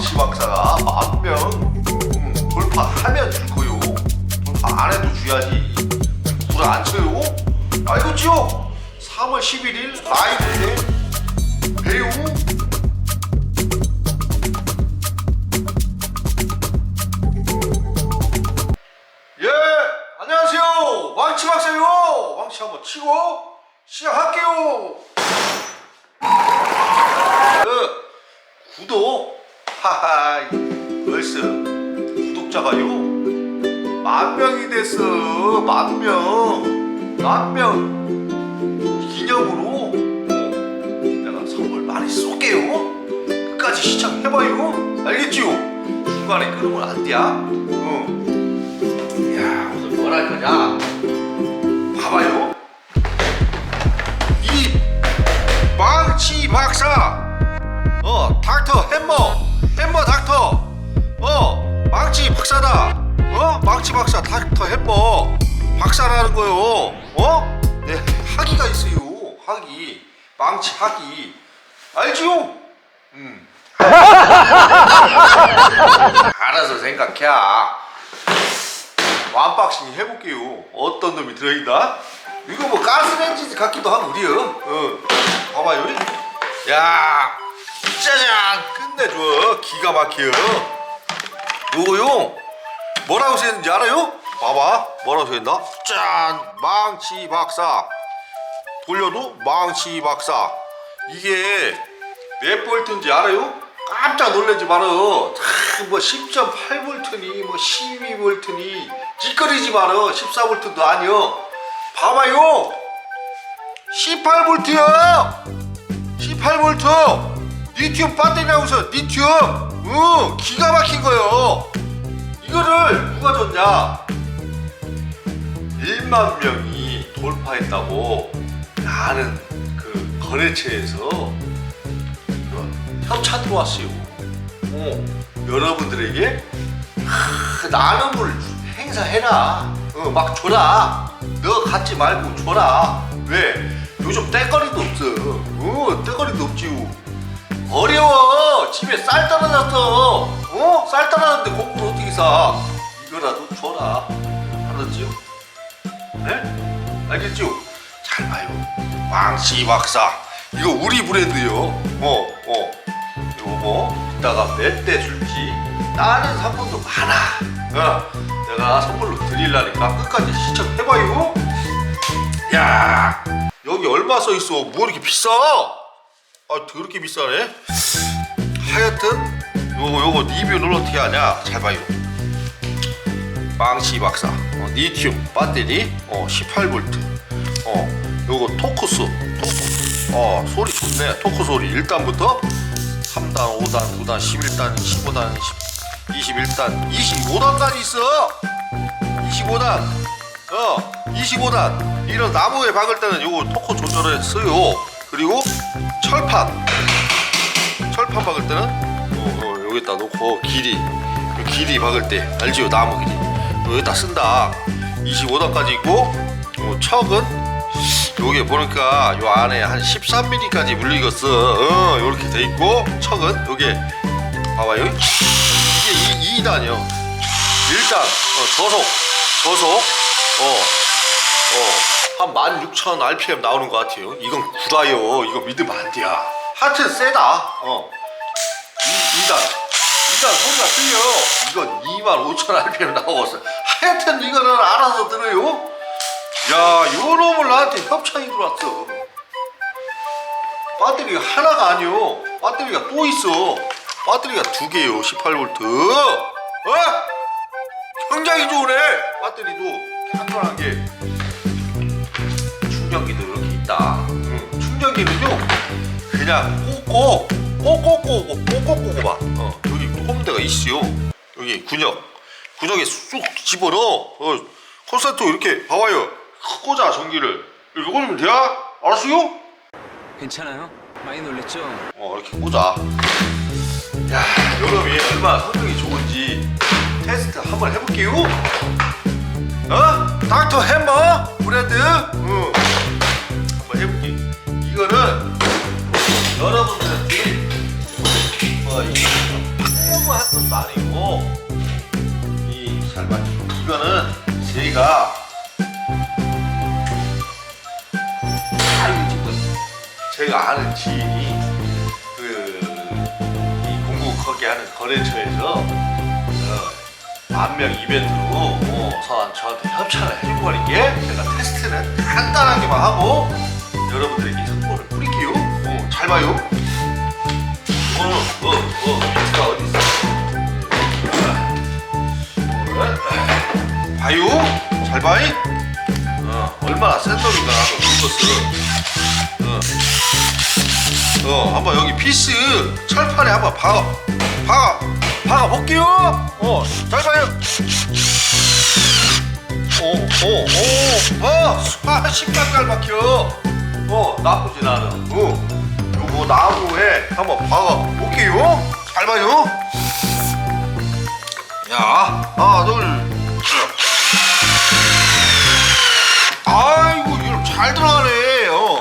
망치 박사가 만명 음, 돌파하면 줄 거요. 돌파 안 해도 줘야지. 불안 쳐요? 알겠지요? 3월 11일 라이브 때 하하, 벌써 구독자가요 만 명이 됐어. 만 명, 만 명. 기념으로 어, 내가 선물 많이 쏠게요. 끝까지 시청해봐요. 알겠지요? 중간에 끊으면 안 돼. 어. 야 오늘 뭘 할 거냐? 봐봐요. 이 망치 박사, 어 닥터 햄머, 박사다. 어 망치 박사 닥터 햄머 박사라는 거요. 어? 네 학위가 있어요. 학위, 망치 학위. 알지요? 음. 알아서 생각해. 완박싱 해볼게요. 어떤 놈이 들어있나? 이거 뭐 가스레인지 같기도 하고 그래요. 어. 봐봐요. 야, 짜잔! 끝내줘. 기가 막혀. 요거요. 뭐라고 써있는지 알아요? 봐봐. 뭐라고 써있나? 짠! 망치 박사. 돌려도 망치 박사. 이게 몇 볼트인지 알아요? 깜짝 놀라지 말어. 뭐 10.8볼트니 뭐 12볼트니 찌꺼리지 말어. 14볼트도 아니여. 봐봐요. 18볼트야. 18볼트. 리튬 배터리라고서 리튬. 응, 기가 막힌 거요. 이거를 누가 줬냐? 1만 명이 돌파했다고 나는 그 거래처에서 협찬 들어왔어요. 어, 여러분들에게 하, 나눔을 행사해라. 어, 막 줘라. 너 갖지 말고 줘라. 왜? 요즘 때거리도 없어. 어, 때거리도 없지요. 어려워. 집에 쌀 떨어졌어. 어? 쌀 떨어졌는데 곡물 어떻게 사? 이거라도 줘라. 알았지요? 네? 알겠죠? 잘 봐요. 왕씨 박사. 이거 우리 브랜드요. 어, 어. 이거 뭐 이따가 몇 대 줄지 다른 상품도 많아. 어, 내가 선물로 드리려니까 끝까지 시청해봐요. 야, 여기 얼마 써 있어? 뭐 이렇게 비싸? 아, 더럽게 비싸네. 하여튼 요거 요거 리뷰를 어떻게 하냐? 잘 봐요. 망치 박사. 어, 리튬 배터리. 어 18V 어 요거 토크스 토크. 어 소리 좋네. 토크 소리. 1단부터 3단 5단 9단 11단 15단 21단 25단까지 있어! 25단. 어 25단. 이런 나무에 박을 때는 요거 토크 조절을 써요. 그리고 철판. 철판 박을 때는 어, 어, 여기다 놓고 길이 요 길이 박을 때 알지요? 나무 길이. 여기다 쓴다. 25단까지 있고 요 척은 요게 보니까 요 안에 한 13mm까지 물리겠어 어 요렇게 돼 있고 척은 요게 봐봐요 이게 2, 2단이요. 1단 어, 저속 저속 어 어 한 16,000 rpm 나오는 것 같아요 이건 구라요 이거 믿으면 안 돼요 하여튼 세다 어 2, 2단 2단 소리가 틀려 이건 25,000 rpm 나오겠어 하여튼 이거는 알아서 들어요 야, 요 놈을 나한테 협찬이 들어왔어. 배터리가 하나가 아니요. 배터리가 또 있어. 배터리가 두 개요. 18V. 어? 굉장히 좋으네. 배터리도 간단한 게 충전기도 이렇게 있다. 응. 충전기는요. 그냥 꽂고 꽂고 꽂고 꽂고 꽂고 봐. 어, 여기 홈대가 있어요. 여기 군역. 군역에 쑥 집어넣어. 어, 콘센트 이렇게 봐봐요. 꽂아 전기를 이렇게 꽂으면 돼요? 알았어요? 괜찮아요? 많이 놀랬죠? 어 이렇게 꽂아 야 여러분이 얼마나 성능이 좋은지 테스트 한번 해볼게요 어? 닥터 햄머 브랜드 응. 해볼게. 이거는 여러분들한테 어, 뭐 이게 너무 할 것도 아니고 이잘 맞죠? 이거는 제가 제가 아는 지인이 그이 공구 거기 하는 거래처에서 어, 만명 이벤트로 어, 저한테 협찬을 해준 거니까 제가 테스트는 간단하게만 하고 어, 잘 봐요. 어, 어, 어, 밑에가 어디 있어? 어, 봐요. 잘 봐이. 어, 얼마나 센 놈인가 한번 물었어. 어. 어, 한번 여기 피스 철판에 한번 박아, 박아, 박아 볼게요. 어, 잘 봐요. 오, 오, 오, 어, 아, 십각깔 박혀. 어, 나쁘진 않아. 어, 요거 나무에 한번 박아 볼게요. 잘 봐요. 야, 하나, 둘, 셋. 아이고, 이거 잘 들어가네. 어.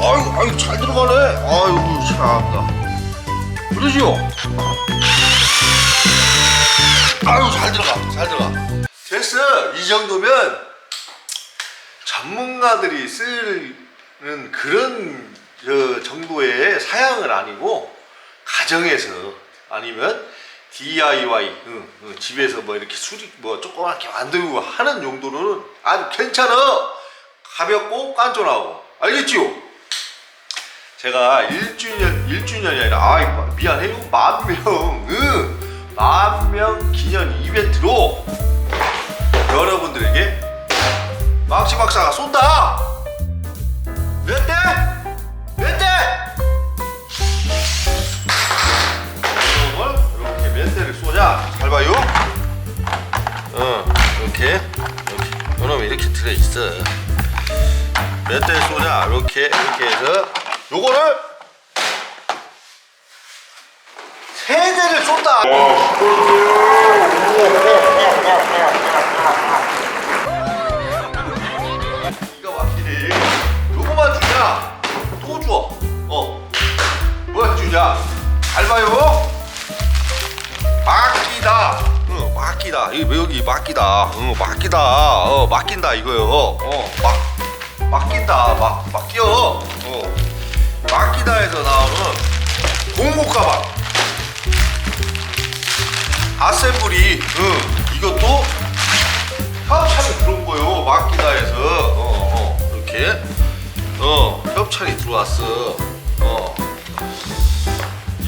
아이고, 아이고, 잘 들어가네. 아이고, 참나. 그러지요? 아유, 잘 들어가, 잘 들어가. 됐어. 이 정도면 전문가들이 쓰 는 그런 저 정도의 사양은 아니고 가정에서 아니면 DIY 응, 응, 집에서 뭐 이렇게 수리 뭐 조그맣게 만들고 하는 용도로는 아주 괜찮아 가볍고 깐쫀하고 알겠지요? 제가 1주년 1주년이 아니라 아이 미안해요 만명 응, 만명 기념 이벤트로 여러분들에게 막시 박사가 쏜다 몇 대? 몇 대? 이걸 이렇게 몇 대를 쏘냐? 잘 봐요. 어, 이렇게 이렇게 요놈이 이렇게 들어 있어. 몇 대 쏘냐? 이렇게 이렇게 해서 요거를 세 대를 쏜다. 잘 봐요. 맡기다. 응, 맡기다. 이거 여기 맡기다. 응, 맡기다. 어, 맡긴다 이거요. 어, 맡, 맡긴다. 맡, 맡겨. 어, 맡기다에서 나오는 공구 가방. 아셈블이. 응, 이것도 협찬이 들어온 거요. 맡기다에서. 어, 어, 이렇게. 어, 협찬이 들어왔어. 어.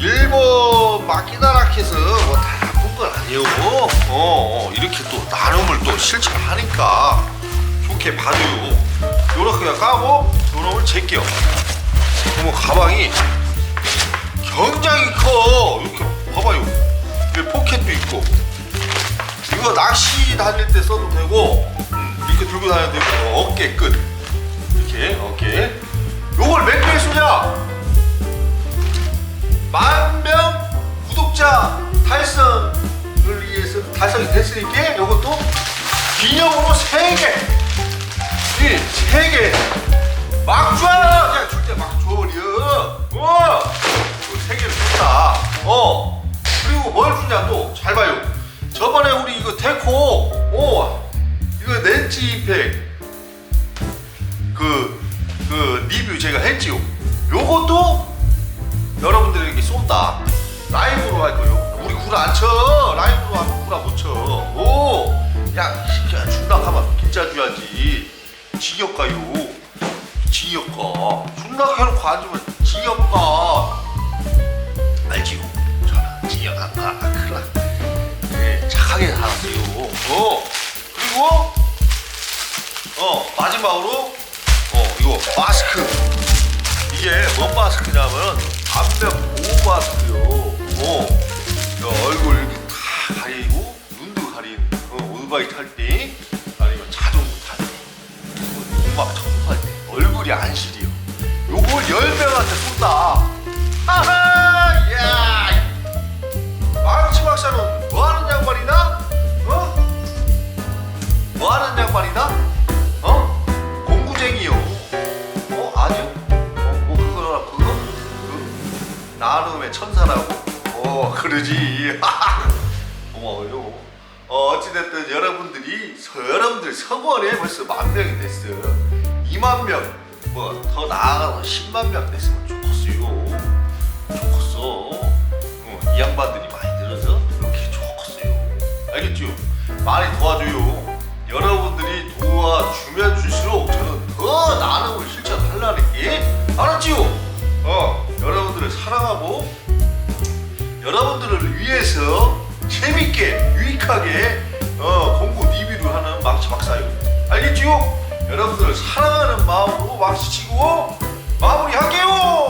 일본 마키다라켓은 뭐다 나쁜 건 아니고 어, 어 이렇게 또 나눔을 또 실천하니까 좋게 봐줘요 요렇게 까고 요놈을 제껴. 그러면 가방이 굉장히 커. 이렇게 봐봐요. 포켓도 있고. 이거 낚시 다닐 때 써도 되고 음, 이렇게 들고 다녀도 되고 어깨 끝 오, 야, 그냥 준다 하면 진짜 줘야지. 징역가요. 징역가. 준다 해놓고 앉으면 징역가. 알지요? 저는 징역 안 가. 그라. 네, 착하게 살았어요. 어, 그리고 어 마지막으로 어 이거 마스크. 이게 뭔 마스크냐면 안면 보호 마스크요. 어, 저 얼굴 오토바이 탈 때, 아니면 자전거 탈 때, 음악 청소할 때 얼굴이 안 시려. 요걸 열 명한테 쏜다. 여러분들 성원에 벌써 만 명이 됐어 2만 100만 명, 뭐 더 나아가서 10만 명 됐으면 좋겠어요. 좋겠어. 어, 이 양반들이 많이 늘어서 이렇게 좋겠어요. 알겠죠? 많이 도와줘요. 여러분들이 도와주면 줄수록 저는 더 나는 걸 실천하려는 게 알았지요? 어, 여러분들을 사랑하고 여러분들을 위해서 재밌게 유익하게 어, 공부 리뷰를 하는 망치 박사요. 알겠지요? 여러분들을 사랑하는 마음으로 망치 치고 마무리할게요.